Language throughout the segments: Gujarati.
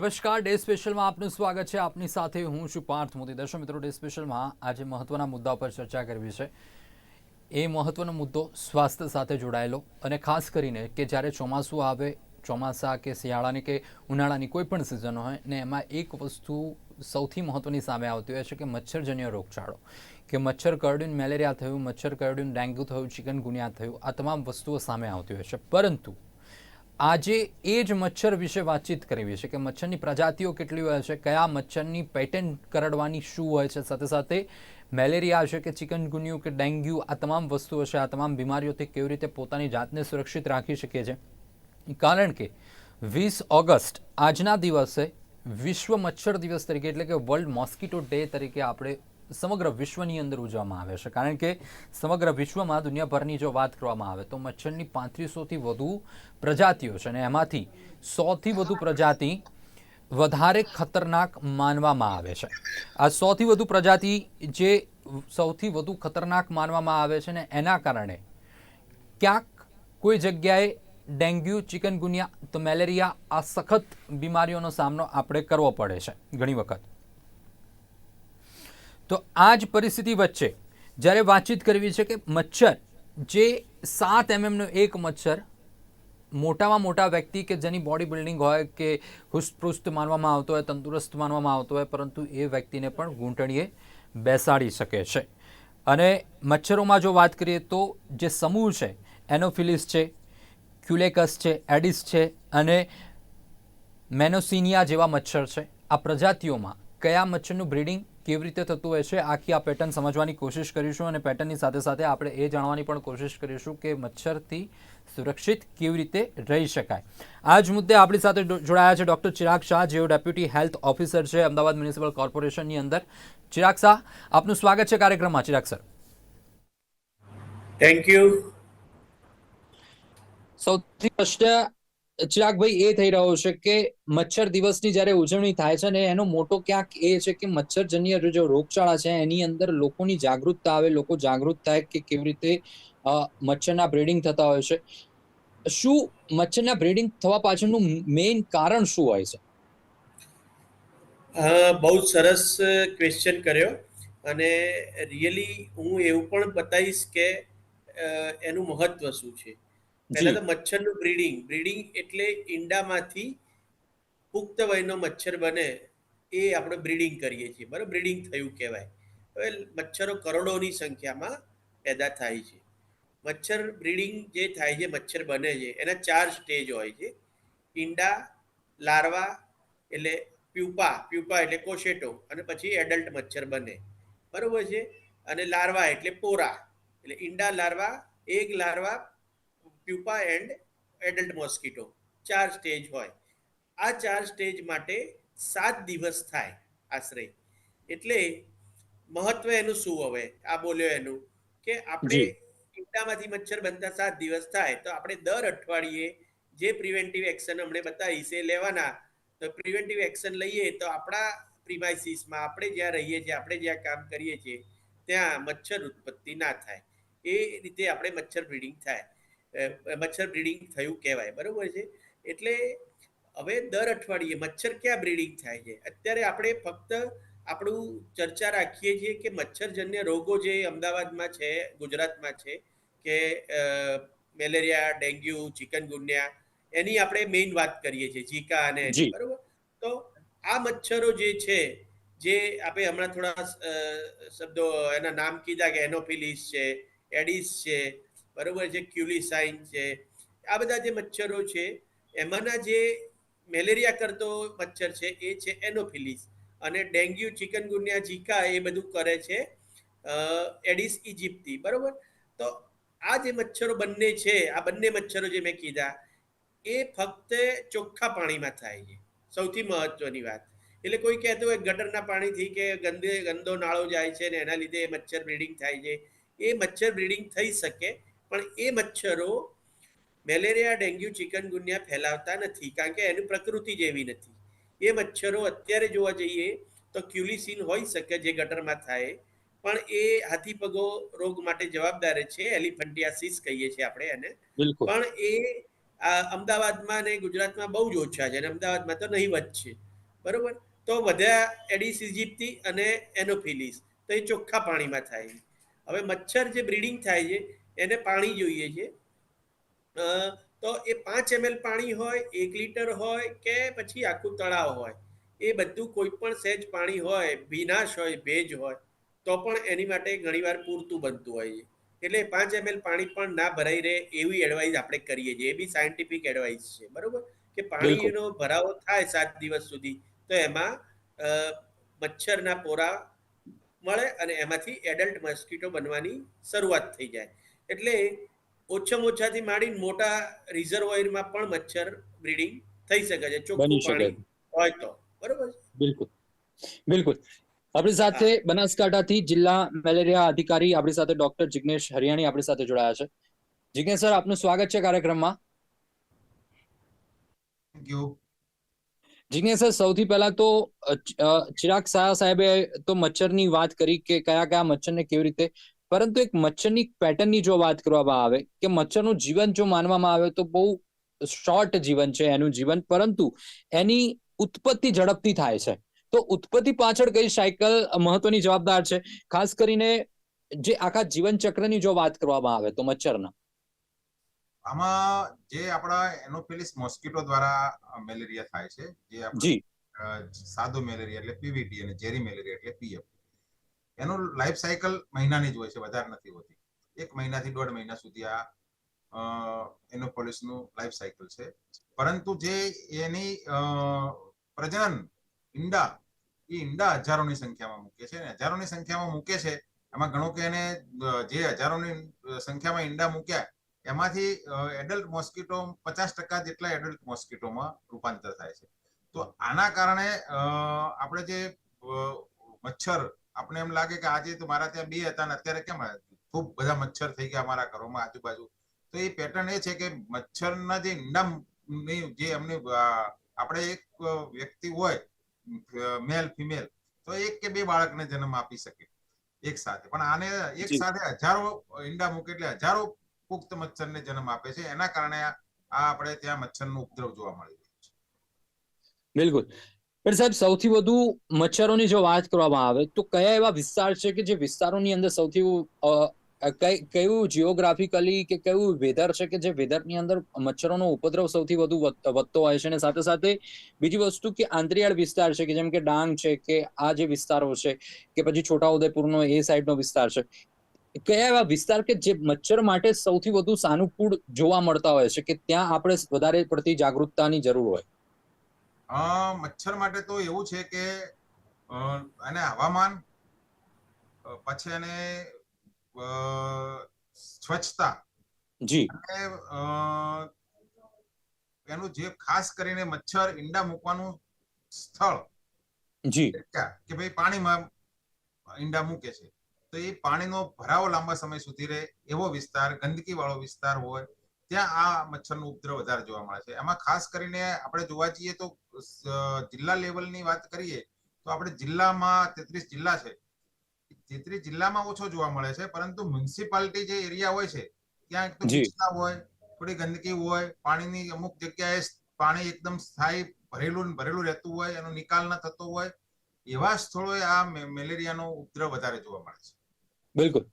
નમસ્કાર, ડે સ્પેશિયલમાં આપનું સ્વાગત છે. આપની સાથે હું છું પાર્થ મોદી. દર્શક મિત્રો, ડે સ્પેશિયલમાં આજે મહત્વના મુદ્દા પર ચર્ચા કરવી છે. એ મહત્વનો મુદ્દો સ્વાસ્થ્ય સાથે જોડાયેલો અને ખાસ કરીને કે જ્યારે ચોમાસું આવે, ચોમાસા કે શિયાળાની કે ઉનાળાની કોઈ પણ સિઝન હોય ને એમાં એક વસ્તુ સૌથી મહત્વની સામે આવતી હોય છે કે મચ્છરજન્ય રોગચાળો. કે મચ્છર કરડ્યું મેલેરિયા થયું, મચ્છર કરડ્યું ડેન્ગ્યુ થયું, ચિકનગુનિયા થયું, આ તમામ વસ્તુઓ સામે આવતી હોય છે. પરંતુ આજે એ જ મચ્છર વિશે વાતચીત કરવી છે કે મચ્છરની પ્રજાતિઓ કેટલી હોય છે, કયા મચ્છરની પેટર્ન કરડવાની શું હોય છે, સાથે સાથે મેલેરિયા છે કે ચિકનગુન્યુ કે ડેન્ગ્યુ, આ તમામ વસ્તુઓ છે, આ તમામ બીમારીઓથી કેવી રીતે પોતાની જાતને સુરક્ષિત રાખી શકીએ છીએ કારણ કે વીસ ઓગસ્ટ, આજના દિવસે વિશ્વ મચ્છર દિવસ તરીકે એટલે કે વર્લ્ડ મોસ્કિટો ડે તરીકે આપણે સમગ્ર વિશ્વની અંદર ઉજવવામાં આવે છે. કારણ કે સમગ્ર વિશ્વમાં દુનિયાભરની જો વાત કરવામાં આવે તો મચ્છરની પાંત્રીસોથી વધુ પ્રજાતિઓ છે અને એમાંથી સોથી વધુ પ્રજાતિ વધારે ખતરનાક માનવામાં આવે છે. આ સોથી વધુ પ્રજાતિ જે સૌથી વધુ ખતરનાક માનવામાં આવે છે ને એના કારણે ક્યાંક કોઈ જગ્યાએ ડેન્ગ્યુ, ચિકનગુનિયા, તો મેલેરિયા આ સખત બીમારીઓનો સામનો આપણે કરવો પડે છે ઘણી વખત. તો આ જ પરિસ્થિતિ વચ્ચે જ્યારે વાતચીત કરવી છે કે મચ્છર, જે સાત એમએમનો એક મચ્છર, મોટામાં મોટા વ્યક્તિ કે જેની બોડી બિલ્ડિંગ હોય કે હુસ્તપૃષ્ટ માનવામાં આવતો હોય, તંદુરસ્ત માનવામાં આવતો હોય, પરંતુ એ વ્યક્તિને પણ ઘૂંટણીએ બેસાડી શકે છે. અને મચ્છરોમાં જો વાત કરીએ તો જે સમૂહ છે, એનોફિલિસ છે, ક્યુલેકસ છે, એડિસ છે અને મેનોસિનિયા જેવા મચ્છર છે, આ પ્રજાતિઓમાં કયા મચ્છરનું બ્રીડિંગ કેવી રીતે થતું હોય છે આખી આ પેટર્ન સમજવાની કોશિશ કરીશું અને પેટર્નની સાથે સાથે આપણે એ જાણવાની પણ કોશિશ કરીશું કે મચ્છરથી સુરક્ષિત કેવી રીતે રહી શકાય. આ જ મુદ્દે આપણી સાથે જોડાયા છે ડૉક્ટર ચિરાગ શાહ જેઓ ડેપ્યુટી હેલ્થ ઓફિસર છે અમદાવાદ મ્યુનિસિપલ કોર્પોરેશનની અંદર. ચિરાગ શાહ આપનું સ્વાગત છે કાર્યક્રમમાં. ચિરાગ સર. થેન્ક યુ સૌથી પ્રશ્ન ચિરાગભાઈ એ થઈ રહ્યો છે કે મચ્છર દિવસની જ્યારે ઉજવણી થાય છે ને એનો મોટો ક્યાંક એ છે કે મચ્છરજન્ય જે રોગચાળા છે, એની અંદર લોકોની જાગૃતતા આવે, લોકો જાગૃત થાય કે કેવી રીતે મચ્છરના બ્રીડિંગ થતા હોય છે. શું મચ્છરના બ્રીડિંગ થવા પાછળનું મેઇન કારણ શું હોય છે? બહુ સરસ ક્વેશ્ચન કર્યો અને રિયલી હું એવું પણ બતાવીશ કે એનું મહત્વ શું છે. પહેલા તો મચ્છરનું બ્રીડિંગ. બ્રીડિંગ એટલે ઈંડામાંથી પુખ્ત વયનો મચ્છર બને એ આપણે બ્રીડિંગ કરીએ છીએ. બરાબર? બ્રીડિંગ થયું કહેવાય. હવે મચ્છરો કરોડોની સંખ્યામાં પેદા થાય છે. મચ્છર બ્રીડિંગ જે થાય છે, મચ્છર બને છે, એના ચાર સ્ટેજ હોય છે. ઈંડા, લાર્વા એટલે પ્યુપા. પ્યુપા એટલે કોશેટો અને પછી એડલ્ટ મચ્છર બને. બરોબર છે? અને લાર્વા એટલે પોરા. એટલે ઈંડા, લાર્વા એક larva pupa and adult mosquito. ચાર સ્ટેજ હોય. આ ચાર સ્ટેજ માટે સાત દિવસ થાય આશરે. એટલે મહત્વ એનું શું હવે? આ બોલ્યો એનું કે આપણે. ઈંડામાંથી મચ્છર બનતા સાત દિવસ થાય તો આપણે દર અઠવાડિયે જે પ્રિવેન્ટિવ એક્શન હમણે બતાવી છે લેવાના. તો પ્રિવેન્ટિવ એક્શન લઈએ તો આપણા પ્રિમાઇસીસમાં આપણે જ્યાં રહીએ છીએ આપણે જ્યાં કામ કરીએ છીએ ત્યાં મચ્છર ઉત્પત્તિ ના થાય. એ રીતે આપણે મચ્છર બ્રીડિંગ થાય. મચ્છર બ્રીડિંગ થયું કહેવાય બરોબર છે? એટલે હવે દર અઠવાડિયે મચ્છર ક્યાં બ્રીડિંગ થાય છે? અત્યારે આપણે ફક્ત આપણું ચર્ચા રાખીએ છીએ કે મચ્છરજન્ય રોગો જે અમદાવાદમાં છે ગુજરાતમાં છે કે મેલેરિયા ડેન્ગ્યુ ચિકનગુન્યા એની આપણે મેઇન વાત કરીએ છીએ ઝીકા અને બરાબર? તો આ મચ્છરો જે છે જે આપણે હમણાં થોડા શબ્દો એના નામ કીધા કે એનોફિલિસ છે એડિસ છે બરોબર છે, ક્યુલિસાઇન છે, આ બધા જે મચ્છરો છે, એમાંના જે મેલેરિયા કરતો મચ્છર છે, એ છે એનોફિલિસ. અને ડેન્ગ્યુ, ચિકનગુનિયા, ઝીકા એ બધું કરે છે એડિસ ઇજિપ્તી બરોબર? તો આ જે મચ્છરો બંને છે, આ બંને મચ્છરો જે મેં કીધા, એ ફક્ત ચોખ્ખા પાણીમાં થાય છે. સૌથી મહત્વની વાત. એટલે કોઈ કહેતું હોય ગટરના પાણીથી કે ગંદે, ગંદો નાળો જાય છે ને એના લીધે મચ્છર બ્રીડિંગ થાય છે, એ મચ્છર બ્રીડિંગ થઈ શકે પણ એ મચ્છરો મેલેરિયા ડેન્ગ્યુ ચિકનગુનિયા ફેલાવતા નથી કારણ કે એની પ્રકૃતિ જેવી નથી. એ મચ્છરો અત્યારે જોવા જઈએ તો ક્યુલિસિન હોઈ શકે જે ગટરમાં થાય પણ એ હાથીપગો રોગ માટે જવાબદાર છે એલિફન્ટિયાસિસ કહીએ છીએ આપણે એને. પણ એ અમદાવાદમાં ને ગુજરાતમાં બહુ જ ઓછા છે અને અમદાવાદમાં તો નહીવત છે. બરોબર? તો વધ્યા એડિસ ઇજિપ્તી અને એનોફિલિસ તો એ ચોખ્ખા પાણીમાં થાય. હવે મચ્છર જે બ્રીડિંગ થાય છે એને પાણી જોઈએ છે. તો એ પાંચ એમએલ પાણી હોય એક લીટર હોય કે પછી આખું તળાવ હોય એ બધું કોઈ પણ સહેજ પાણી હોય ભીનાશ હોય ભેજ હોય તો પણ એની માટે ઘણીવાર પૂરતું બનતું હોય છે. એટલે પાંચ એમએલ પાણી પણ ના ભરાઈ રહે એવી એડવાઇસ આપણે કરીએ છીએ. એ બી સાયન્ટિફિક એડવાઇસ છે બરોબર? કે પાણીનો ભરાવો થાય સાત દિવસ સુધી તો એમાં મચ્છરના પોરા મળે અને એમાંથી એડલ્ટ મસ્કીટો બનવાની શરૂઆત થઈ જાય. એટલે ઓછામાં ઓછાથી માંડીને મોટા રિઝર્વોયરમાં પણ મચ્છર બ્રીડિંગ થઈ શકે છે ચોખ્ખું પાણી હોય તો. બરોબર બિલકુલ. બિલકુલ. આપણી સાથે બનાસકાંઠાથી જિલ્લા મેલેરિયા અધિકારી આપણી સાથે ડોક્ટર જિગ્નેશ હરિયાણી આપણી સાથે જોડાયા છે. જિગ્નેશ સર આપનું સ્વાગત છે કાર્યક્રમમાં. થેન્ક યુ જિગ્નેશ સર સૌથી પહેલા તો ચિરાગ શાહ સાહેબે તો મચ્છરની વાત કરી કે કયા કયા મચ્છરને કેવી રીતે પરંતુ એક મચ્છરની પેટર્નની જો વાત કરવામાં આવે કે મચ્છરનું જીવન જો માનવામાં આવે તો બહુ શોર્ટ જીવન છે એનું જીવન પરંતુ એની ઉત્પત્તિ ઝડપથી થાય છે. તો ઉત્પત્તિ પાછળ કઈ સાયકલ મહત્વની જવાબદાર છે? ખાસ કરીને જે આખા જીવન ચક્રની જો વાત કરવામાં આવે તો મચ્છરના. આમાં જે આપણા એનોફિલિસ મોસ્કિટો દ્વારા મેલેરિયા થાય છે જે સાદો મેલેરિયા એટલે પીવીટી અને ઝેરી મેલેરિયા એટલે પીએફ. એનું લાઈફ સાયકલ મહિનાની જ હોય છે, વધારે નથી હોતી. એક મહિનાથી દોઢ મહિના સુધી આ એનોફોલિસનું લાઈફ સાયકલ છે. પરંતુ જે એની પ્રજનન ઈંડા, એ ઈંડા હજારોની સંખ્યામાં મૂકે છે હજારોની સંખ્યામાં મૂકે છે, એમાં ઘણો કે એને જે હજારોની સંખ્યામાં ઈંડા મૂક્યા, એમાંથી એડલ્ટ મોસ્કીટો પચાસ ટકા જેટલા એડલ્ટ મોસ્કીટોમાં રૂપાંતર થાય છે. તો આના કારણે આપણે જે મચ્છર આપણે એમ લાગે કે આજે તો મારા ત્યાં બે હતા ને અત્યારે કેમ ખૂબ બધા મચ્છર થઈ ગયા અમારા ઘરોમાં આજુબાજુ. તો એ પેટર્ન એ છે કે મચ્છરના જે ઈંડાની જે એમને આપણે એક વ્યક્તિ હોય મેલ ફિમેલ તો એક કે બે બાળકને જન્મ આપી શકે એક સાથે. પણ આને એક સાથે હજારો ઈંડા મૂકે એટલે હજારો પુખ્ત મચ્છરને જન્મ આપે છે. એના કારણે આ આ આપણે ત્યાં મચ્છરનો ઉપદ્રવ જોવા મળી રહ્યો છે. બિલકુલ. પણ સાહેબ, સૌથી વધુ મચ્છરોની જો વાત કરવામાં આવે, તો કયા એવા વિસ્તાર છે કે જે વિસ્તારોની અંદર સૌથી કયું જીઓગ્રાફિકલી કે કયું વેધર છે કે જે વેધરની અંદર મચ્છરોનો ઉપદ્રવ સૌથી વધુ વધ- વધતો હોય છે અને સાથે સાથે બીજી વસ્તુ કે આંતરિયાળ વિસ્તાર છે કે જેમ કે ડાંગ છે કે આ જે વિસ્તારો છે કે પછી છોટાઉદેપુરનો એ સાઈડનો વિસ્તાર છે, કયા એવા વિસ્તાર કે જે મચ્છર માટે સૌથી વધુ સાનુકૂળ જોવા મળતા હોય છે કે ત્યાં આપણે વધારે પડતી જાગૃતતાની જરૂર હોય? મચ્છર માટે તો એવું છે કે અને હવામાન પછી એને સ્વચ્છતા જી. એનું જે ખાસ કરીને મચ્છર ઈંડા મૂકવાનું સ્થળ જી. કે ભાઈ પાણીમાં ઈંડા મૂકે છે. તો એ પાણીનો ભરાવો લાંબા સમય સુધી રહે એવો વિસ્તાર ગંદકી વાળો વિસ્તાર હોય ત્યાં આ મચ્છરનો ઉપદ્રવ વધારે જોવા મળે છે. એમાં ખાસ કરીને આપણે જોવા જઈએ તો જિલ્લા લેવલની વાત કરીએ તો આપણે જિલ્લામાં તેત્રીસ જિલ્લા છે. તેત્રીસ જિલ્લામાં ઓછો જોવા મળે છે પરંતુ મ્યુનિસિપાલિટી જે એરિયા હોય છે ત્યાં એક તો. કચરા હોય થોડી ગંદકી હોય પાણીની અમુક જગ્યાએ પાણી એકદમ સ્થાયી ભરેલું ભરેલું રહેતું હોય એનો નિકાલ ન થતો હોય એવા સ્થળોએ આ મેલેરિયાનો ઉપદ્રવ વધારે જોવા મળે છે. બિલકુલ.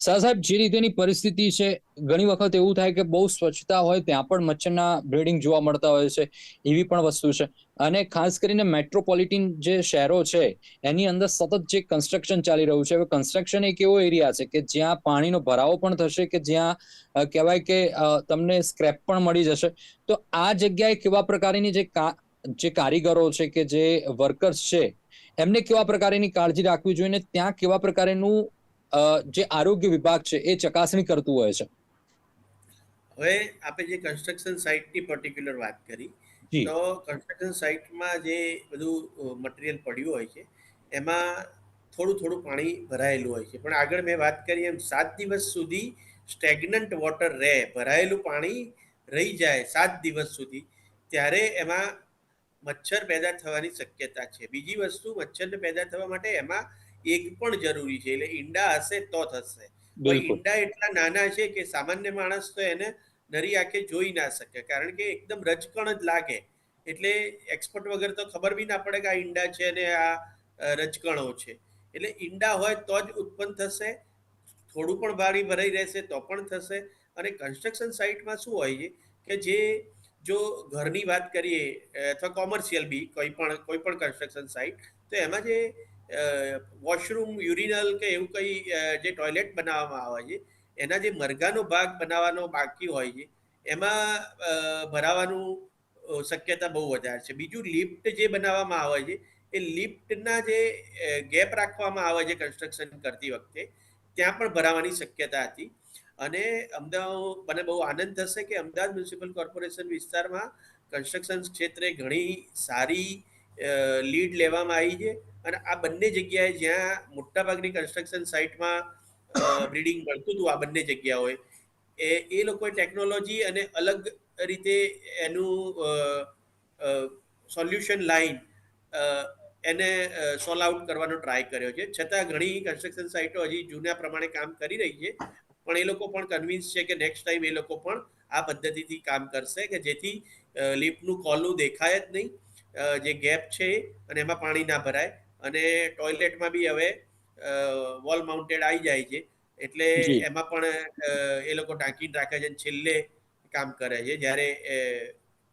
શાહ સાહેબ, જે રીતેની પરિસ્થિતિ છે, ઘણી વખત એવું થાય કે બહુ સ્વચ્છતા હોય, ત્યાં પણ મચ્છરના બ્રીડિંગ જોવા મળતા હોય છે, એવી પણ વસ્તુ છે. અને ખાસ કરીને મેટ્રોપોલિટન જે શહેરો છે, એની અંદર સતત જે કન્સ્ટ્રક્શન ચાલી રહ્યું છે, હવે કન્સ્ટ્રક્શન એક એવો એરિયા છે કે જ્યાં પાણીનો ભરાવો પણ થશે કે જ્યાં કહેવાય કે તમને સ્ક્રેપ પણ મળી જશે. તો આ જગ્યાએ કેવા પ્રકારની જે જે કારીગરો છે કે જે વર્કર્સ છે, એમને કેવા પ્રકારની કાળજી રાખવી જોઈએ ને ત્યાં કેવા પ્રકારનું જે આરોગ્ય વિભાગ છે એ ચકાસણી કરતું હોય છે. હવે આપણે જે કન્સ્ટ્રક્શન સાઇટની પર્ટિક્યુલર વાત કરી તો કન્સ્ટ્રક્શન સાઇટમાં જે બધું મટીરિયલ પડ્યું હોય છે એમાં થોડું થોડું પાણી ભરાયેલું હોય છે. પણ આગળ મેં વાત કરી એમ સાત દિવસ સુધી સ્ટેગ્નન્ટ વોટર રહે ભરાયેલું પાણી રહી જાય સાત દિવસ સુધી ત્યારે એમાં મચ્છર પેદા થવાની શક્યતા છે. બીજી વસ્તુ મચ્છરને પેદા થવા માટે એમાં એક પણ જરૂરી છે. એટલે ઈંડા હશે તો થશે ઈંડા એટલા નાના છે કે સામાન્ય માણસ તો એને નરી આંખે જોઈ ના શકે. કારણ કે એકદમ રજકણ જ લાગે. એટલે એક્સપર્ટ વગર તો ખબર બી ના પડે કે આ ઈંડા છે અને આ રજકણો છે. એટલે ઈંડા હોય તો જ ઉત્પન્ન થશે. થોડું પણ પાણી ભરાઈ રહેશે તો પણ થશે. અને કન્સ્ટ્રક્શન સાઇટમાં શું હોય છે કે જે જો ઘરની વાત કરીએ અથવા કોમર્શિયલ બી કોઈ પણ કોઈ પણ કન્સ્ટ્રક્શન સાઇટ તો એમાં જે વોશરૂમ યુરિનલ કે એવું કંઈ જે ટોયલેટ બનાવવામાં આવે છે, એના જે મરઘાનો ભાગ બનાવવાનો બાકી હોય છે, એમાં ભરાવાનું શક્યતા બહુ વધારે છે. બીજું લિફ્ટ જે બનાવવામાં આવે છે, એ લિફ્ટના જે ગેપ રાખવામાં આવે છે કન્સ્ટ્રક્શન કરતી વખતે, ત્યાં પણ ભરાવાની શક્યતા હતી. અને અમદાવાદ, મને બહુ આનંદ થશે કે અમદાવાદ મ્યુનિસિપલ કોર્પોરેશન વિસ્તારમાં કન્સ્ટ્રક્શન ક્ષેત્રે ઘણી સારી લીડ લેવામાં આવી છે. અને આ બંને જગ્યાએ જ્યાં મોટાભાગની કન્સ્ટ્રક્શન સાઇટમાં બ્રીડિંગ મળતું હતું, આ બંને જગ્યાઓએ, એ એ લોકોએ ટેકનોલોજી અને અલગ રીતે એનું સોલ્યુશન લાઈન એને સોલ્વ આઉટ કરવાનો ટ્રાય કર્યો છે. છતાં ઘણી કન્સ્ટ્રક્શન સાઇટો હજી જૂના પ્રમાણે કામ કરી રહી છે, પણ એ લોકો પણ કન્વિન્સ છે કે નેક્સ્ટ ટાઈમ એ લોકો પણ આ પદ્ધતિથી કામ કરશે કે જેથી લિફ્ટનું કોલું દેખાય જ નહીં જે ગેપ છે, અને એમાં પાણી ના ભરાય. અને ટોયલેટમાં બી હવે વોલ માઉન્ટેડ આવી જાય છે. એટલે એમાં પણ એ લોકો ટાંકીને રાખે છે છેલ્લે કામ કરે છે. જ્યારે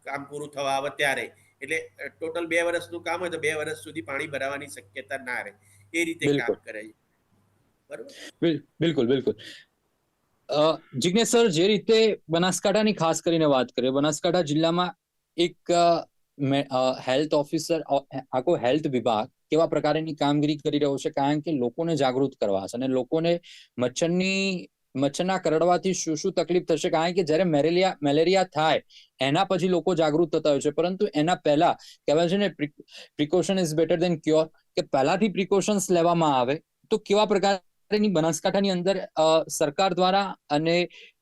કામ પૂરું થવા આવે ત્યારે. એટલે ટોટલ બે વર્ષનું કામ હોય તો બે વર્ષ સુધી પાણી ભરાવાની શક્યતા ના રહે. એ રીતે કામ. કરે છે. બરોબર? બિલકુલ બિલકુલ. અ, જિજ્ઞેશ સર જે રીતે બનાસકાંઠાની ખાસ કરીને વાત કરીએ બનાસકાંઠા જિલ્લામાં એક હેલ્થ ઓફિસર આખો હેલ્થ વિભાગ કેવા પ્રકારની કામગીરી કરી રહ્યો છે? કારણ કે લોકોને જાગૃત કરવા છે અને લોકોને મચ્છરની, મચ્છરના કરડવાથી શું શું તકલીફ થશે? કારણ કે જ્યારે મેલેરિયા મેલેરિયા થાય, એના પછી લોકો જાગૃત થતા હોય છે. પરંતુ એના પહેલા કહેવાય છે ને precaution is better than cure કે પહેલાથી પ્રિકોશન્સ લેવામાં આવે, તો કેવા પ્રકારની બનાસકાંઠાની અંદર સરકાર દ્વારા અને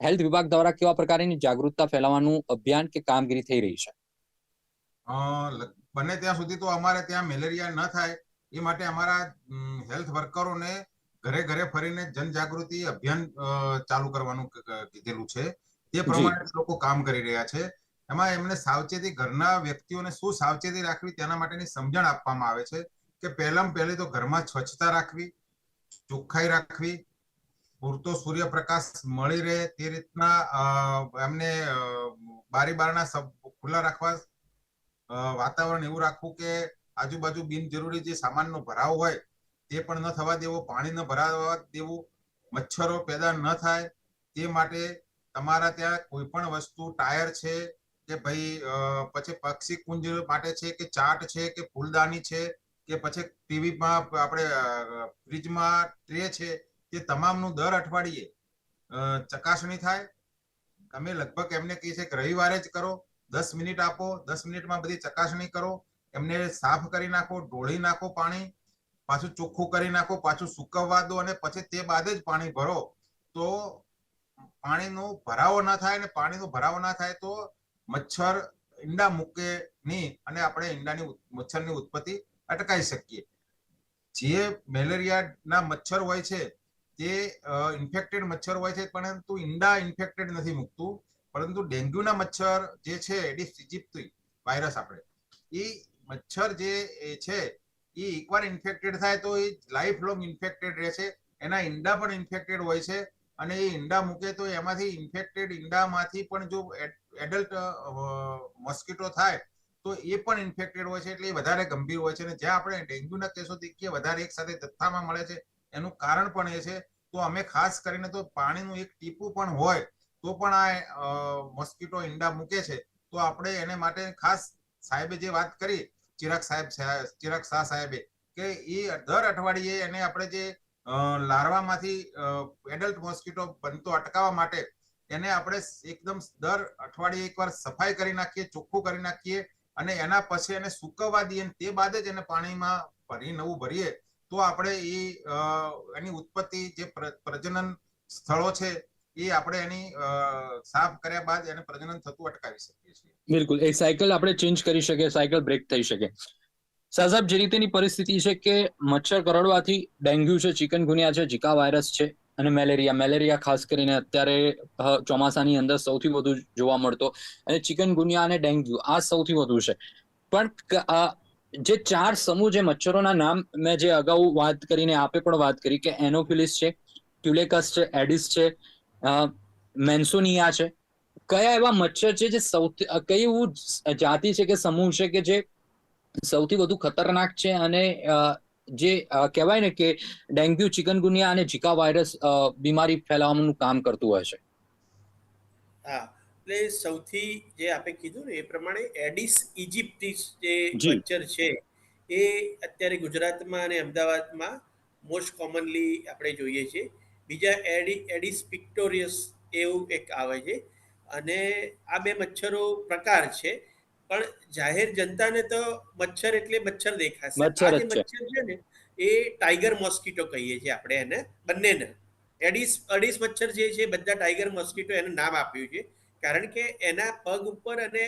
હેલ્થ વિભાગ દ્વારા કેવા પ્રકારની જાગૃતતા ફેલાવવાનું અભિયાન કે કામગીરી થઈ રહી છે? બને ત્યાં સુધી તો અમારે ત્યાં મેલેરિયા ન થાય. એ માટે અમારા હેલ્થ વર્કરોને ઘરે ઘરે ફરીને જનજાગૃતિ અભિયાન ચાલુ કરવાનું કીધેલું છે. તે પ્રમાણે લોકો કામ કરી રહ્યા છે. એમાં એમને સાવચેતી ઘરના વ્યક્તિઓને શું સાવચેતી રાખવી તેના માટેની સમજણ આપવામાં આવે છે કે પહેલામાં પહેલી તો ઘરમાં સ્વચ્છતા રાખવી ચોખ્ખાઈ રાખવી પૂરતો સૂર્યપ્રકાશ મળી રહે તે રીતના એમને બારી બારના ખુલ્લા રાખવા વાતાવરણ એવું રાખવું કે આજુબાજુ બિનજરૂરી જે સામાનનો ભરાવ હોય, તે પણ ન થવા દેવો પાણી ન ભરાવા દેવું, મચ્છરો પેદા ન થાય, તે માટે તમારા ત્યાં કોઈ પણ વસ્તુ, ટાયર છે કે ભાઈ પછી પક્ષી કુંજ માટે છે કે ચાટ છે કે ફૂલદાની છે કે પછી ટીવીમાં આપણે ફ્રીજમાં ટ્રે છે, તે તમામનું દર અઠવાડિયે ચકાસણી થાય. તમે લગભગ એમને કહી છે કે રવિવારે જ કરો. દસ મિનિટ આપો, દસ મિનિટમાં બધી ચકાસણી કરો, એમને સાફ કરી નાખો, ઢોળી નાખો પાણી, પાછું ચોખ્ખું કરી નાખો, પાછું સુકવવા દો અને પછી તે બાદ જ પાણી ભરો. તો પાણીનો ભરાવો ના થાય અને પાણીનો ભરાવો ના થાય તો મચ્છર ઈંડા મૂકે નહીં અને આપણે ઈંડાની મચ્છરની ઉત્પત્તિ અટકાવી શકીએ. જે મેલેરિયાના મચ્છર હોય છે, તે ઇન્ફેક્ટેડ મચ્છર હોય છે, પરંતુ ઈંડા ઇન્ફેક્ટેડ નથી મૂકતું. પરંતુ ડેન્ગ્યુના મચ્છર જે છે એડિસ ઇજિપ્તી વાયરસ આપણે. એ મચ્છર જે છે એ એકવાર ઇન્ફેક્ટેડ થાય તો એ લાઈફ લોંગ ઇન્ફેક્ટેડ રહે છે એના ઈંડા પણ ઇન્ફેક્ટેડ હોય છે અને એ ઈંડા મૂકે તો એમાંથી ઇન્ફેક્ટેડ ઈંડામાંથી પણ જો એડલ્ટ મોસ્કીટો થાય તો એ પણ ઇન્ફેક્ટેડ હોય છે એટલે એ વધારે ગંભીર હોય છે અને જ્યાં આપણે ડેન્ગ્યુના કેસો દેખીએ, વધારે એક સાથે જથ્થામાં મળે છે. એનું કારણ પણ એ છે. તો અમે ખાસ કરીને તો પાણીનું એક ટીપું પણ હોય તો પણ આ મોસ્કિટો ઈંડા મૂકે છે, તો આપણે એને માટે ખાસ સાહેબે જે વાત કરી, ચિરાગ સાહેબ ચિરાગ શાહ સાહેબે, કે એ દર અઠવાડિયે એને આપણે જે લાર્વામાંથી એડલ્ટ મોસ્કિટો બનતો અટકાવવા માટે એને આપણે એકદમ દર અઠવાડિયે એકવાર સફાઈ કરી નાખીએ, ચોખ્ખું કરી નાખીએ અને એના પછી એને સુકવવા દઈએ તે બાદ જ એને પાણીમાં ભરી, નવું ભરીએ. તો આપણે એ એની ઉત્પત્તિ જે પ્ર- પ્રજનન સ્થળો છે એ આપણે એની સાફ કર્યા બાદ એને પ્રજનન થતું અટકાવી શકીએ છીએ. બિલકુલ. એ સાયકલ આપણે ચેન્જ કરી શકીએ, સાયકલ બ્રેક થઈ શકે. સાહેબ, જે રીતેની પરિસ્થિતિ છે કે મચ્છર કરડવાથી ડેન્ગ્યુ છે, ચિકનગુનિયા છે જીકા વાયરસ છે અને મેલેરિયા. મેલેરિયા ખાસ કરીને અત્યારે ચોમાસાની અંદર સૌથી વધુ જોવા મળતો. અને ચિકનગુનિયા અને ડેન્ગ્યુ, આ સૌથી વધુ છે. પણ જે ચાર સમૂહ જે મચ્છરોના નામ મેં જે અગાઉ વાત કરીને, આપે પણ વાત કરી કે એનોફિલિસ છે ટ્યુલેકસ છે, એડિસ છે મેન્સોનિયા છે. કયા એવા મચ્છર છે જે સૌથી કઈ એવું જાતિ છે કે સમૂહ છે કે જે સૌથી વધુ ખતરનાક છે અને જે કહેવાય ને કે ડેન્ગ્યુ ચિકનગુનિયા અને ઝીકા વાયરસ બીમારી ફેલાવવાનું કામ કરતું હોય છે? હા એટલે સૌથી જે આપણે કીધું ને એ પ્રમાણે એડિસ ઇજિપ્ટિસ જે મચ્છર છે એ અત્યારે ગુજરાતમાં અને અમદાવાદમાં મોસ્ટ કોમનલી આપણે જોઈએ છીએ. બીજા એડી એડિસ પિક્ટોરિયસ એવું એક આવે છે. અને આ બે મચ્છરો પ્રકાર છે. પણ જાહેર જનતાને તો મચ્છર એટલે મચ્છર દેખાશે. મચ્છર આ છે. મચ્છર છે ને એ ટાઈગર મોસ્કીટો કહીએ છીએ આપણે એને બંનેને. એડિસ અડીસ મચ્છર જે છે બધા ટાઈગર મોસ્કીટો એને નામ આપ્યું છે. કારણ કે એના પગ ઉપર અને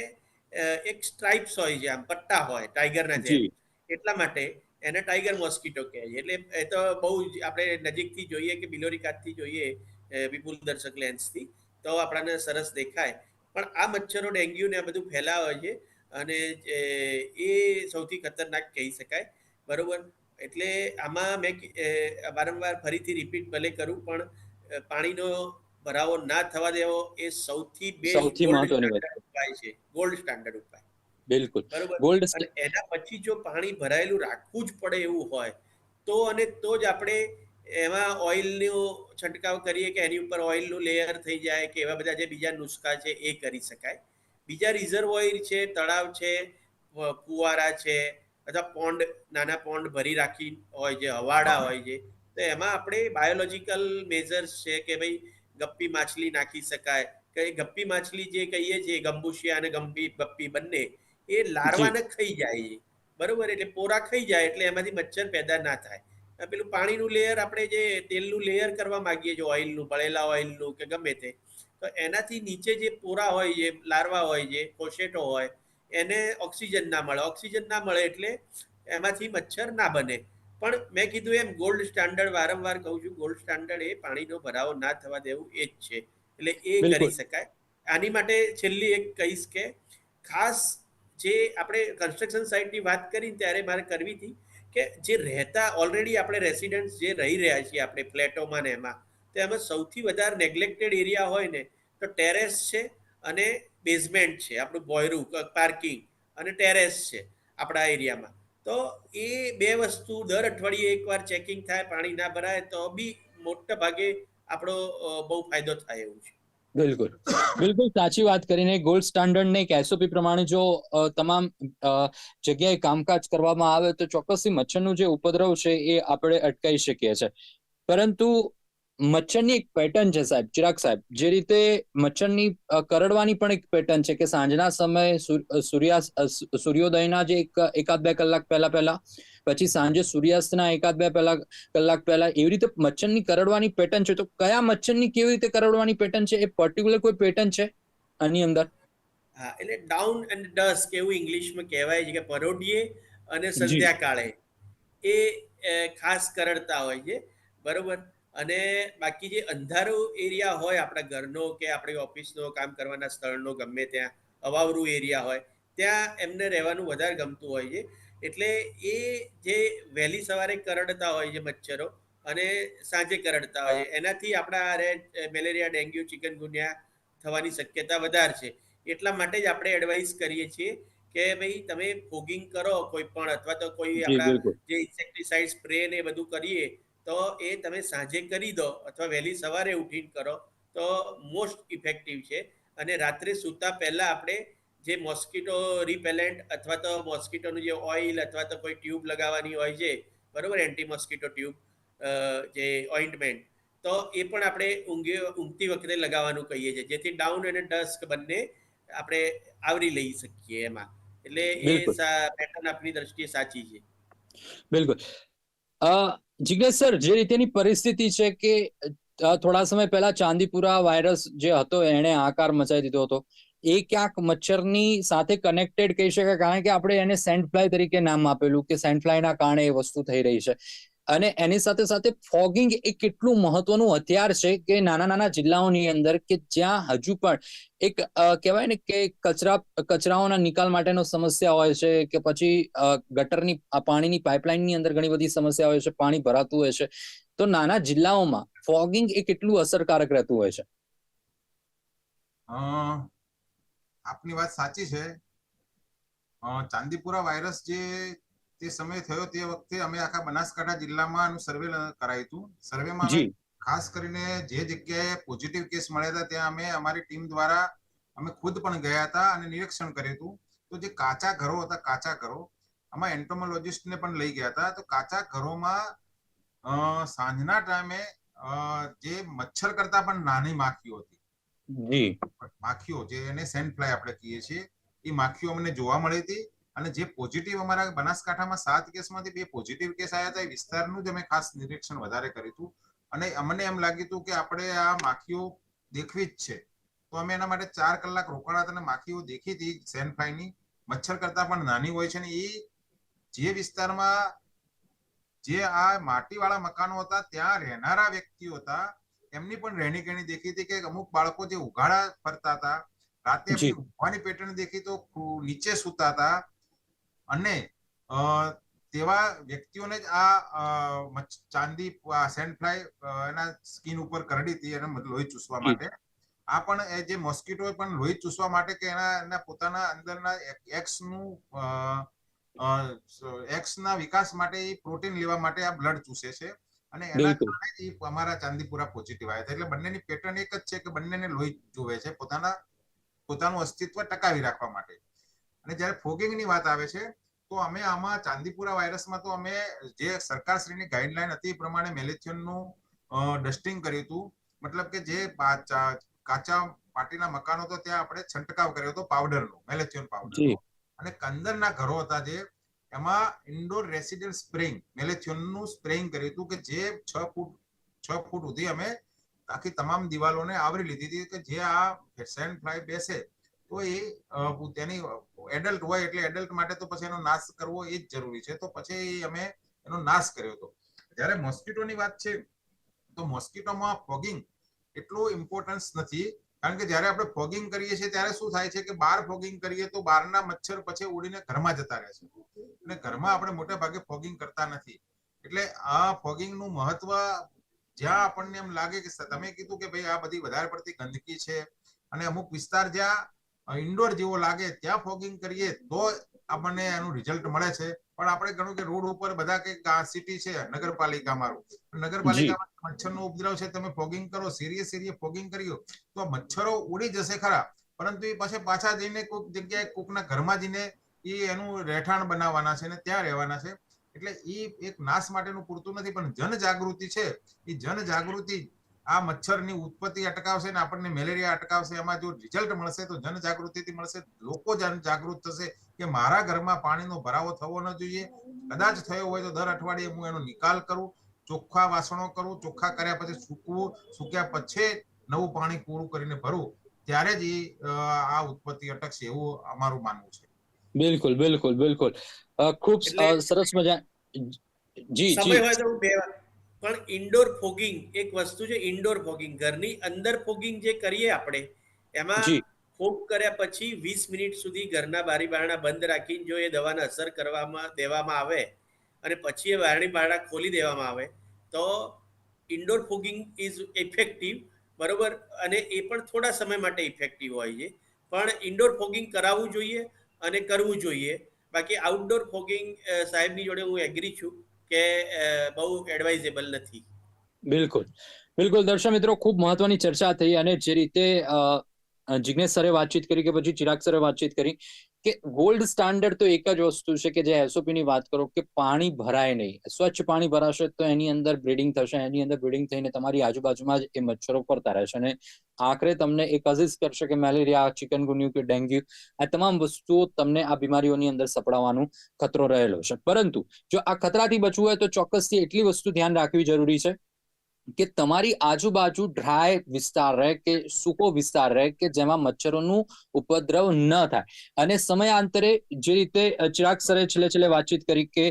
એક સ્ટ્રાઇપ્સ હોય છે આમ પટ્ટા હોય ટાઈગરના જેમ એટલા માટે એને ટાઈગર મોસ્કીટો કહે છે એટલે એ તો બહુ આપણે નજીકથી જોઈએ કે બિલોરી કાતથી જોઈએ વિપુલ દર્શક લેન્સથી તો આપણને સરસ દેખાય. પણ આ મચ્છરો ડેન્ગ્યુ ને આ બધું ફેલાવે છે અને એ સૌથી ખતરનાક કહી શકાય. બરોબર? એટલે આમાં મેં વારંવાર ફરીથી રિપીટ ભલે કરું પણ પાણીનો ભરાવો ના થવા દેવો એ સૌથી બે સૌથી મહત્વનો ઉપાય છે. ગોલ્ડ સ્ટાન્ડર્ડ ઉપાય. બિલકુલ. બરોબર. ગોલ્ડ એના પછી જો પાણી ભરાયેલું રાખવું જ પડે એવું હોય તો અને તો જ આપણે એમાં ઓઇલનો છંટકાવ કરીએ કે એની ઉપર ઓઇલનું લેયર થઈ જાય કે એવા બધા જે બીજા નુસ્ખા છે એ કરી શકાય. બીજા રિઝર્વોયર છે તળાવ છે કુવારા છે અથવા પોન્ડ નાના પોન્ડ ભરી રાખી હોય જે હવાડા હોય છે તો એમાં આપણે બાયોલોજીકલ મેઝર્સ છે કે ભાઈ ગપ્પી માછલી નાખી શકાય. કે ગપ્પી માછલી જે કહીએ છીએ ગંબુશિયા અને ગંભી ગપ્પી બંને એ લાર્વાને ખાઈ જાય બરોબર? એટલે પોરા ખાઈ જાય એટલે એમાંથી મચ્છર પેદા ના થાય. પેલું પાણીનું લેયર આપણે જે તેલનું લેયર કરવા માંગીએ છીએ ઓઇલનું બળેલા ઓઇલનું કે ગમે તે તો એનાથી નીચે જે પોરા હોય છે લાર્વા હોય છે કોશેટો હોય એને ઓક્સિજન ના મળે. ઓક્સિજન ના મળે એટલે એમાંથી મચ્છર ના બને. પણ મેં કીધું એમ ગોલ્ડ સ્ટાન્ડર્ડ વારંવાર કહું છું ગોલ્ડ સ્ટાન્ડર્ડ એ પાણીનો ભરાવો ના થવા દેવું એ જ છે. એટલે એ કરી શકાય. આની માટે છેલ્લી એક કહીશ કે ખાસ જે આપણે કન્સ્ટ્રક્શન સાઇટની વાત કરી ત્યારે મારે કરવી હતી કે જે રહેતા ઓલરેડી આપણે રેસિડન્ટ્સ જે રહી રહ્યા છીએ આપણે ફ્લેટોમાં ને એમાં, તો એમાં સૌથી વધારે નેગ્લેક્ટેડ એરિયા હોય ને તો ટેરેસ છે અને બેઝમેન્ટ છે, આપણું બોયરું પાર્કિંગ અને ટેરેસ છે આપણા એરિયામાં. તો એ બે વસ્તુ દર અઠવાડિયે એકવાર ચેકિંગ થાય, પાણી ના ભરાય તો બી મોટા ભાગે આપણો બહુ ફાયદો થાય એવું છે. બિલકુલ. બિલકુલ સાચી વાત કરીને ગોલ્ડ સ્ટાન્ડર્ડ ને એક એસઓપી પ્રમાણે જો તમામ જગ્યાએ કામકાજ કરવામાં આવે તો ચોક્કસથી મચ્છરનું જે ઉપદ્રવ છે એ આપણે અટકાવી શકીએ છીએ. પરંતુ મચ્છરની એક પેટર્ન છે સાહેબ, ચિરાગ સાહેબ, જે રીતે મચ્છરની કરડવાની પણ એક પેટર્ન છે કે સાંજના સમયે સૂર- સૂર્યાસ્ત સૂર્યોદયના જે એક, એકાદ બે કલાક પહેલા પહેલા પછી સાંજે સૂર્યાસ્તના એકાદ બે પહેલા કલાક પહેલા એવી રીતે મચ્છરની કરડવાની પેટર્ન છે. તો કયા મચ્છરની કેવી રીતે કરડવાની પેટર્ન છે? એ પર્ટિક્યુલર કોઈ પેટર્ન છે આની અંદર? હા એટલે ડાઉન એન્ડ ડસ્ક એવું ઇંગ્લિશમાં કહેવાય છે કે પરોઢીએ અને સંધ્યાકાળે. એ ખાસ કરડતા હોય છે. બરોબર? અને બાકી જે અંધારો એરિયા હોય આપણા ઘરનો કે આપણી ઓફિસનો કામ કરવાના સ્થળનો ગમે ત્યાં અવાવરું એરિયા હોય ત્યાં એમને રહેવાનું વધારે ગમતું હોય છે. એટલે એ જે વહેલી સવારે કરડતા હોય છે મચ્છરો અને સાંજે કરડતા હોય છે. એનાથી આપણા મેલેરિયા ડેન્ગ્યુ ચિકનગુનિયા થવાની શક્યતા વધારે છે. એટલા માટે જ આપણે એડવાઇસ કરીએ છીએ કે ભાઈ તમે ફોગિંગ કરો કોઈ પણ અથવા તો કોઈ આપણા જે ઇન્સેક્ટિસાઇડ સ્પ્રે ને એ બધું કરીએ તો એ તમે સાંજે કરી દો અથવા વહેલી સવારે ઉઠીને કરો તો મોસ્ટ ઇફેક્ટિવ છે. અને રાત્રે સૂતા પહેલા આપણે જે મોસ્કીટો રિપેલેન્ટ અથવા તો મોસ્કીટોનું જે ઓઇલ અથવા તો કોઈ ટ્યુબ લગાવવાની હોય છે બરોબર એન્ટી મોસ્કીટો ટ્યુબ જે ઓઇન્ટમેન્ટ તો એ પણ આપણે ઊંઘી ઊંઘતી વખતે લગાવવાનું કહીએ છીએ. જેથી ડાઉન અને ડસ્ક બંને આપણે આવરી લઈ શકીએ એમાં. એટલે એ પેટર્ન આપણી દ્રષ્ટિએ સાચી છે. બિલકુલ. અ જિજ્ઞેશ સર જે રીતેની પરિસ્થિતિ છે કે થોડા સમય પહેલા ચાંદીપુરા વાયરસ જે હતો એણે આકાર મચાવી દીધો હતો. એ ક્યાંક મચ્છરની સાથે કનેક્ટેડ કહી શકાય, કારણ કે આપણે એને સેન્ટ ફ્લાય તરીકે નામ આપેલું કે સેન્ટ ફ્લાયના કારણે એ વસ્તુ થઈ રહી છે. અને એની સાથે સાથે ફોગિંગ એ કેટલું મહત્વનું હથિયાર છે કે નાના નાના જિલ્લાઓની અંદર કે જ્યાં હજુ પણ એક કહેવાય ને કે કચરા, કચરાઓના નિકાલ માટેનો સમસ્યા હોય છે કે પછી ગટરની પાણીની પાઇપલાઇનની અંદર ઘણી બધી સમસ્યા હોય છે, પાણી ભરાતું હોય છે. તો નાના જિલ્લાઓમાં ફોગિંગ એ કેટલું અસરકારક રહેતું હોય છે? આપની વાત સાચી છે. ચાંદીપુરા વાયરસ જે તે સમય થયો તે વખતે અમે આખા બનાસકાંઠા જિલ્લામાં આનું સર્વે કરાયું હતું. સર્વેમાં ખાસ કરીને જે જગ્યાએ પોઝિટિવ કેસ મળ્યા હતા ત્યાં અમે અમારી ટીમ દ્વારા અમે ખુદ પણ ગયા હતા અને નિરીક્ષણ કર્યું હતું. તો જે કાચા ઘરો હતા કાચા ઘરો આમાં એન્ટોમોલોજિસ્ટને પણ લઈ ગયા હતા. તો કાચા ઘરોમાં સાંજના ટાઈમે જે મચ્છર કરતા પણ નાની માખીઓ હતી. જી. માખીઓ જે એને સેન્ડ ફ્લાય આપણે કહીએ છીએ, એ માખીઓ અમને જોવા મળી હતી અને જે પોઝિટિવ અમારા બનાસકાંઠામાં સાત કેસમાંથી બે પોઝિટિવ કેસ આવ્યા હતા, એ વિસ્તારનું જ અમે ખાસ નિરીક્ષણ વધારે કર્યું હતું. અને અમને એમ લાગ્યું હતું કે આપણે આ માખીઓ દેખવી જ છે. તો અમે એના માટે ચાર કલાક રોકાણા હતા અને માખીઓ દેખી હતી સેન્ડ ફ્લાયની મચ્છર કરતા પણ નાની હોય છે ને એ જે વિસ્તારમાં જે આ માટીવાળા મકાનો હતા, ત્યાં રહેનારા વ્યક્તિઓ હતા એમની પણ રહેણી કહેણી દેખી હતી કે અમુક બાળકો જે ઉઘાડા ફરતા હતા રાતે. ઊંઘવાની પેટર્ન દેખી તો નીચે સૂતા હતા અને તેવા વ્યક્તિઓને જ આ ચાંદી સેન્ટ ફ્લાય એના સ્કિન ઉપર કરડી હતી એને લોહી ચૂસવા માટે. આ પણ એ જે મોસ્કીટો પણ લોહી ચૂસવા માટે કે એના એના પોતાના અંદરના એક્સનું એક્સ ના વિકાસ માટે એ પ્રોટીન લેવા માટે આ બ્લડ ચૂસે છે. અને એના કારણે અમારા ચાંદીપુરા પોઝિટિવ આવ્યા એટલે બંનેની પેટર્ન એક જ છે કે બંનેને લોહી જોવે છે પોતાના પોતાનું અસ્તિત્વ ટકાવી રાખવા માટે. અને જ્યારે ફોગિંગની વાત આવે છે તો અમે આમાં ચાંદીપુરા વાયરસમાં તો અમે જે સરકારશ્રીની ગાઈડલાઈન હતી એ પ્રમાણે મેલેથિયનનું ડસ્ટિંગ કર્યું હતું. મતલબ કે જે કાચા પાટીના મકાનો તો ત્યાં આપણે છંટકાવ કર્યો હતો પાવડરનો મેલેથિયન પાવડર અને કંદરના ઘરો હતા જે એમાં ઇન્ડોર રેસિડેન્ટ સ્પ્રેઇંગ મેલેથિયોનનું સ્પ્રેઇંગ કર્યું હતું કે જે છ ફૂટ છ ફૂટ સુધી અમે આખી તમામ દિવાલોને આવરી લીધી હતી કે જે આ સેન્ડ ફ્લાય બેસે, તો એ તેની એડલ્ટ હોય એટલે એડલ્ટ માટે તો પછી એનો નાશ કરવો એ જ જરૂરી છે, તો પછી અમે એનો નાશ કર્યો હતો. જ્યારે મોસ્કીટોની વાત છે, તો મોસ્કીટોમાં ફોગિંગ એટલું ઇમ્પોર્ટન્સ નથી કારણ કે જ્યારે આપણે ફોગિંગ કરીએ છીએ, ત્યારે શું થાય છે કે બહાર ફોગિંગ કરીએ તો બહારના મચ્છર પછી ઉડીને ઘરમાં જતા રહે છે. અને ઘરમાં આપણે મોટે ભાગે ફોગિંગ કરતા નથી. એટલે આ ફોગિંગનું મહત્વ જ્યાં આપણને એમ લાગે કે તમે કીધું કે ભાઈ આ બધી વધારે પડતી ગંદકી છે અને અમુક વિસ્તાર જ્યાં ઇન્ડોર જેવો લાગે, ત્યાં ફોગિંગ કરીએ તો આપણને એનું રિઝલ્ટ મળે છે. પણ આપણે ઘણું કે રોડ ઉપર બધા કે સિટી છે નગરપાલિકા મારું નગરપાલિકામાં મચ્છરનો ઉપદ્રવ છે તમે ફોગિંગ કરો સિરિયસ સિરિયસ ફોગિંગ કર્યો તો મચ્છરો ઉડી જશે ખરા. પરંતુ એ પછી પાછા જઈને કોઈક જગ્યાએ કોકના ઘરમાં જઈને એ એનું રહેઠાણ બનાવવાના છે ને ત્યાં રહેવાના છે. એટલે એ એક નાશ માટેનું પૂરતું નથી પણ જન જાગૃતિ છે. એ જન જાગૃતિ આ મચ્છરની ઉત્પત્તિ અટકાવશે ને આપણને મેલેરિયા અટકાવશે એમાં જો રિઝલ્ટ મળશે તો જન જાગૃતિથી મળશે. લોકો જન જાગૃત થશે કે મારા ઘરમાં પાણીનો ભરાવો થવો ન જોઈએ. કદાચ થયો હોય તો દર અઠવાડિયે હું એનો નિકાલ કરું ચોખ્ખા વાસણો કરું ચોખ્ખા કર્યા પછી સૂકવું સૂક્યા પછી નવું પાણી પૂરું કરીને ભરું. ત્યારે જ એ આ ઉત્પત્તિ અટકશે એવું અમારું માનવું છે. બિલકુલ બિલકુલ બિલકુલ. ખૂબ સરસ મજા જી સમય જી હોય તો બે વાર પણ ઇન્ડોર ફોગિંગ એક વસ્તુ છે ઇન્ડોર ફોગિંગ ઘરની અંદર ફોગિંગ જે કરીએ આપણે એમાં ફોગ કર્યા પછી વીસ મિનિટ સુધી ઘરના બારી બારણા બંધ રાખીને જો એ દવાને અસર કરવામાં દેવામાં આવે અને પછી એ બારણી બારણા ખોલી દેવામાં આવે તો ઇન્ડોર ફોગિંગ ઇઝ ઇફેક્ટિવ બરોબર? અને એ પણ થોડા સમય માટે ઇફેક્ટિવ હોય છે. પણ ઇન્ડોર ફોગિંગ કરાવવું જોઈએ અને કરવું જોઈએ. બાકી આઉટડોર ફોગિંગ સાહેબની જોડે હું એગ્રી છું. કે બહુ એડવાઇઝેબલ નથી. બિલકુલ. બિલકુલ દર્શક મિત્રો, ખૂબ મહત્વની ચર્ચા થઈ અને જે રીતે જિગ્નેશ સરે વાતચીત કરી કે પછી ચિરાગ સરે વાતચીત કરી કે ગોલ્ડ સ્ટાન્ડર્ડ તો એક જ વસ્તુ છે કે જે એસઓપી ની વાત કરો કે પાણી ભરાય નહીં. સ્વચ્છ પાણી ભરાશે તો એની અંદર બ્રીડિંગ થશે, એની અંદર બ્રીડિંગ થઈને તમારી આજુબાજુમાં જ એ મચ્છરો ફરતા રહેશે અને આખરે તમને એક કઝિસ કરશે કે મેલેરિયા ચિકનગુન્યુ કે ડેન્ગ્યુ, આ તમામ વસ્તુઓ તમને આ બીમારીઓની અંદર સપડાવવાનો ખતરો રહેલો છે. પરંતુ જો આ ખતરાથી બચવું હોય તો ચોક્કસથી એટલી વસ્તુ ધ્યાન રાખવી જરૂરી છે કે તમારી આજુબાજુ ડ્રાય વિસ્તાર રહે કે સૂકો વિસ્તાર રહે કે જેમાં મચ્છરોનું ઉપદ્રવ ન થાય. અને સમયાંતરે જે રીતે ચિરાગ સરે છેલ્લે છેલ્લે વાતચીત કરી કે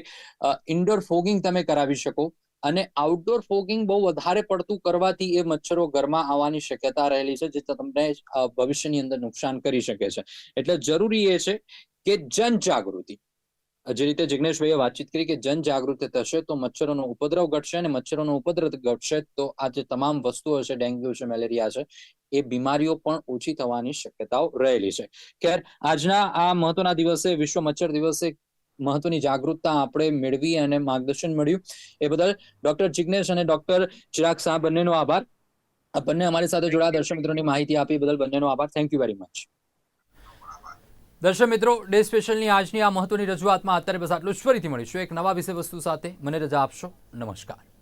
ઇન્ડોર ફોગિંગ તમે કરાવી શકો અને આઉટડોર ફોગિંગ બહુ વધારે પડતું કરવાથી એ મચ્છરો ઘરમાં આવવાની શક્યતા રહેલી છે જે તમને ભવિષ્યની અંદર નુકસાન કરી શકે છે. એટલે જરૂરી એ છે કે જનજાગૃતિ. જે રીતે જિગ્નેશભાઈએ વાતચીત કરી કે જનજાગૃતિ થશે તો મચ્છરોનો ઉપદ્રવ ઘટશે અને મચ્છરોનો ઉપદ્રવ ઘટશે તો આ જે તમામ વસ્તુઓ છે, ડેન્ગ્યુ છે, મેલેરિયા છે, એ બીમારીઓ પણ ઓછી થવાની શક્યતાઓ રહેલી છે. ખેર, આજના આ મહત્વના દિવસે વિશ્વ મચ્છર દિવસે મહત્વની જાગૃતતા આપણે મેળવી અને માર્ગદર્શન મળ્યું. એ બદલ ડોક્ટર જિગ્નેશ અને ડોક્ટર ચિરાગ શાહ બંનેનો આભાર. આ બંને અમારી સાથે જોડાયા. દર્શક મિત્રોની માહિતી આપી બદલ બંનેનો આભાર. થેન્ક યુ વેરી મચ દર્શક મિત્રો, ડે સ્પેશિયલની આજની આ મહત્વની રજૂઆતમાં અત્યારે બસ આટલું જ. ફરીથી મળીશું એક નવા વિષય વસ્તુ સાથે. મને રજા આપશો. નમસ્કાર.